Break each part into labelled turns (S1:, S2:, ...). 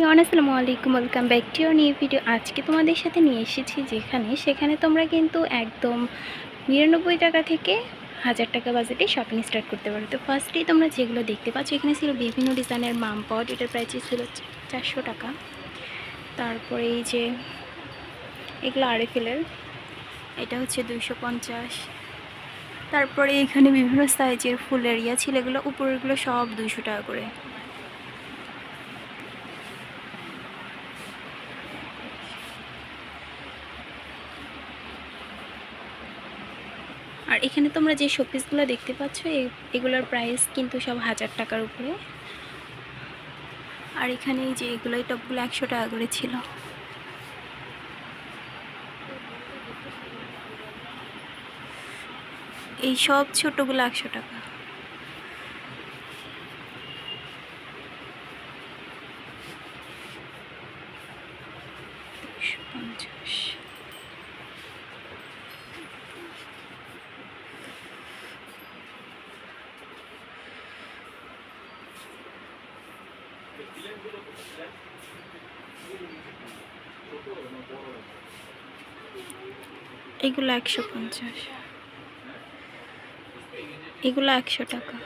S1: ইয়ন আসসালামু আলাইকুম, welcome back to your new video. আজকে তোমাদের সাথে নিয়ে এসেছি যেখানে, সেখানে তোমরা কিন্তু একদম নিরানব্বই টাকা থেকে হাজার টাকা বাজেটে শপিং স্টার্ট করতে পারো। তো ফার্স্টেই তোমরা যেগুলো দেখতে পাচ্ছ, এখানে ছিল বিভিন্ন ডিজাইনের মাম পট এটার প্রাইস ছিল চারশো টাকা। তারপরে এই যে এগুলো আরএফএলের, এটা হচ্ছে দুইশো পঞ্চাশ। তারপরে এখানে বিভিন্ন সাইজের ফুলের ইয়া ছিল, এগুলো উপরেরগুলো সব দুইশো টাকা করে। আর এখানে তোমরা যে শোপিসগুলো দেখতে পাচ্ছ এগুলোর প্রাইস কিন্তু সব হাজার টাকার উপরে। আর এখানে এই যে এগুলো এই টপগুলো একশো টাকা করে ছিল। এই সব ছোটোগুলো একশো টাকা। পঞ্চাশ। এগুলো একশো পঞ্চাশ। এগুলো একশো টাকা।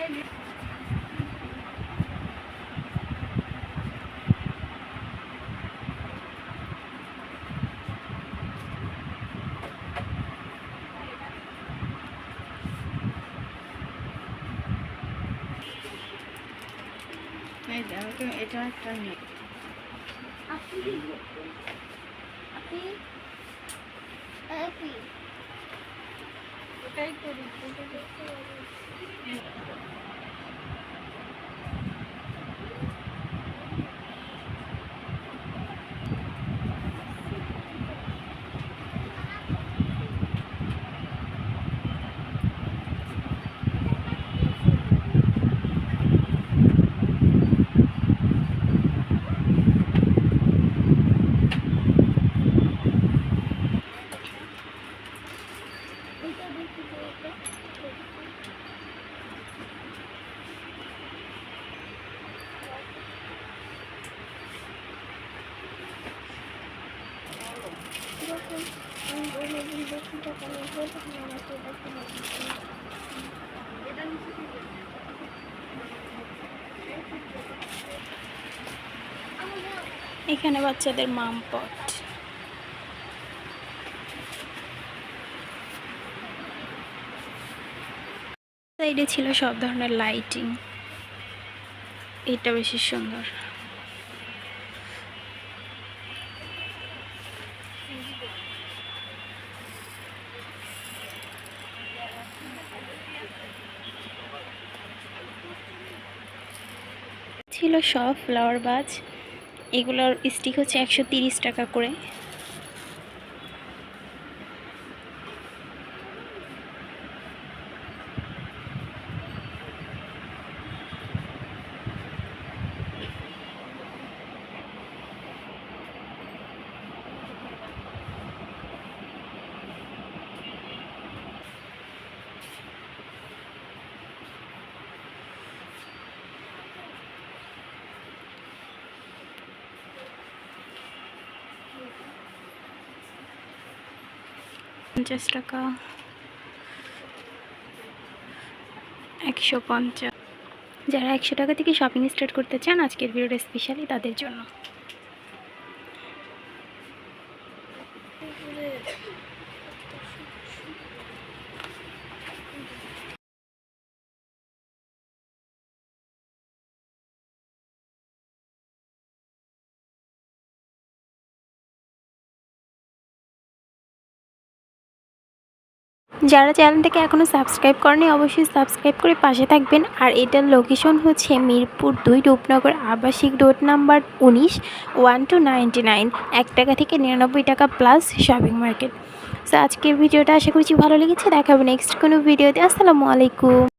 S2: এই দেখো এটা একটা নেই এটাই করি
S1: এখানে বাচ্চাদের মাম পট। সাইডে ছিল সব ধরনের লাইটিং এটা বেশি সুন্দর। ছিল সব ফ্লাওয়ার বাজ। এগুলোর স্টিক হচ্ছে একশো টাকা করে। পঞ্চাশ টাকা। একশো পঞ্চাশ যারা একশো টাকা থেকে শপিং স্টার্ট করতে চান, আজকের ভিডিওটা স্পেশালি তাদের জন্য। যারা চ্যানেলটাকে এখনও সাবস্ক্রাইব করেনি, অবশ্যই সাবস্ক্রাইব করে পাশে থাকবেন। আর এটার লোকেশন হচ্ছে মিরপুর দুই রূপনগর আবাসিক রোড নাম্বার উনিশ ওয়ান টু নাইনটি নাইন এক টাকা থেকে নিরানব্বই টাকা প্লাস শপিং মার্কেট সো আজকের ভিডিওটা আশা করছি ভালো লেগেছে। দেখাবো নেক্সট কোনো ভিডিওতে আসসালামু আলাইকুম।